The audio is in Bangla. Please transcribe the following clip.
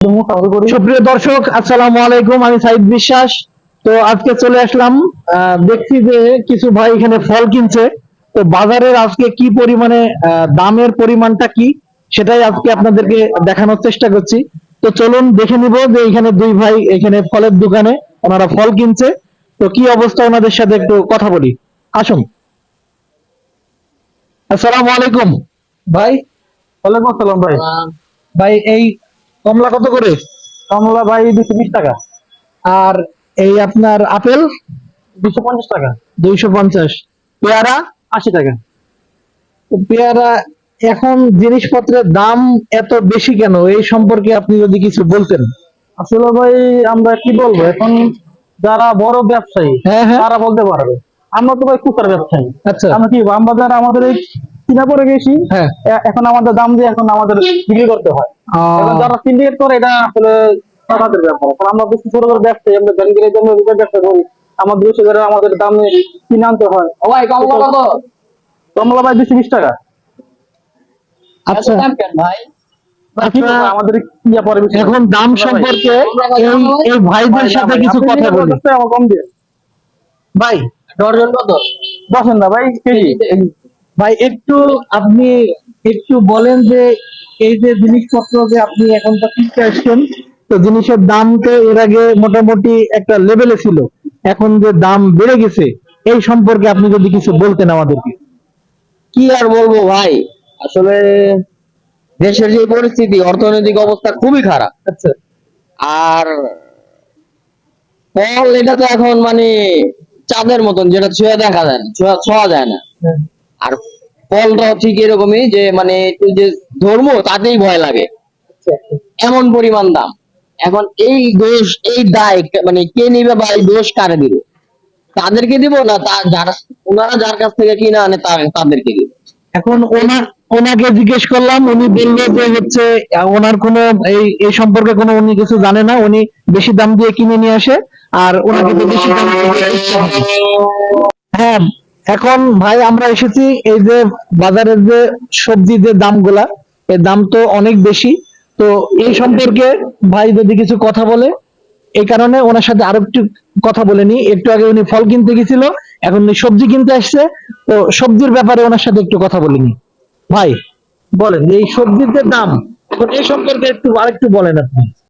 সুপ্রিয় দর্শক আসসালামু আলাইকুম আমি সাইদ বিশ্বাস। তো আজকে চলে আসলাম দেখছি যে কিছু ভাই এখানে ফল কিনছে। তো বাজারের আজকে কি পরিমাণে দামের পরিমাণটা কি সেটাই আজকে আপনাদেরকে দেখানোর চেষ্টা করছি। তো চলুন দেখে নিব যে এখানে দুই ভাই এখানে ফলের দোকানে ওনারা ফল কিনছে। তো কি অবস্থা ওনাদের সাথে একটু কথা বলি। আসুন। আসসালামু আলাইকুম। ভাই। ওয়ালাইকুম আসসালাম ভাই। ভাই এই কমলা কত করে? কমলা ভাই দুশো বিশ টাকা। আর এই আপনার আপেল? দুশো পঞ্চাশ টাকা। দুইশো পঞ্চাশ। পেয়ারা? আশি টাকা। পেয়ারা এখন জিনিসপত্রের দাম এত বেশি কেন? এই সম্পর্কে আপনি যদি কিছু বলতেন। আসলে ভাই আমরা কি বলব? এখন যারা বড় ব্যবসায়ী হ্যাঁ হ্যাঁ। তারা বলতে পারবে। আমরা তো ভাই কুকার ব্যবসায়ী। আচ্ছা। আমরা কি আমরা যারা আমাদের এই কিনা পরে গেছি? হ্যাঁ। এখন আমাদের দাম দিয়ে এখন আমাদের বিক্রি করতে হয়। যারা সিন্ডিকেট করে এটা আসলে তাদের ব্যাপার। আমরা বেশি ছোট ছোট ব্যবসায়ী আমরা ব্যাংকের জন্য ব্যবসা করি। আমাদের বেশি করে আমাদের দামে কিনে আনতে হয়। ভাই কমলা কত? কমলা ভাই দুশো বিশ টাকা। আচ্ছা। ভাই? আমাদের এখন দাম সম্পর্কে এই এই ভাইদের সাথে কিছু কথা বলি। কম দিয়ে ভাই। ডর্জন কত? বসেন না ভাই কেজি। ভাই একটু আপনি একটু বলেন যে এই যে জিনিসপত্র যে আপনি এখন তো কিনতে আসছেন তো জিনিসের দাম তো এর আগে মোটামুটি একটা লেভেলে ছিল। এখন যে দাম বেড়ে গেছে এই সম্পর্কে আপনি যদি কিছু বলতেন আমাদেরকে। কি আর বলব ভাই? আসলে দেশের যে পরিস্থিতি অর্থনৈতিক অবস্থা খুবই খারাপ। আচ্ছা। আর ফল এটা তো এখন মানে চাঁদের মতন যেটা ছুঁয়ে দেখা যায় না ছোঁয়া ছোঁয়া যায় না। আর ফলটাও ঠিক এরকমই যে মানে যে ধর্ম, তাতেই ভয় লাগে। এমন পরিমাণ দাম। এখন এই দোষ, এই দায় মানে কে নিবে বা এই দোষ কারে দিবে? তাদেরকে দিব না তা- যারা, ওনারা যার কাছ থেকে কিনে আনে তাদেরকে দিব। এখন ওনা, ওনাকে জিজ্ঞেস করলাম, উনি বলল যে হচ্ছে, ওনার কোনো এই এই সম্পর্কে কোনো উনি কিছু জানে না, উনি বেশি দাম দিয়ে কিনে নিয়ে আসে, আর ওনাকে বেশি দাম। হ্যাঁ এখন ভাই আমরা এসেছি এই যে বাজারের যে সবজি যে দামগুলা এর দাম তো অনেক বেশি। তো এই সম্পর্কে ভাই যদি কিছু কথা বলে, এই কারণে ওনার সাথে আরও একটু কথা বলে নি একটু আগে উনি ফল কিনতে গেছিল, এখন উনি সবজি কিনতে আসছে। তো সবজির ব্যাপারে ওনার সাথে একটু কথা বলিনি ভাই, বলেন, এই সবজির যে দাম, এই সম্পর্কে একটু আরেকটু বলেন আপনি।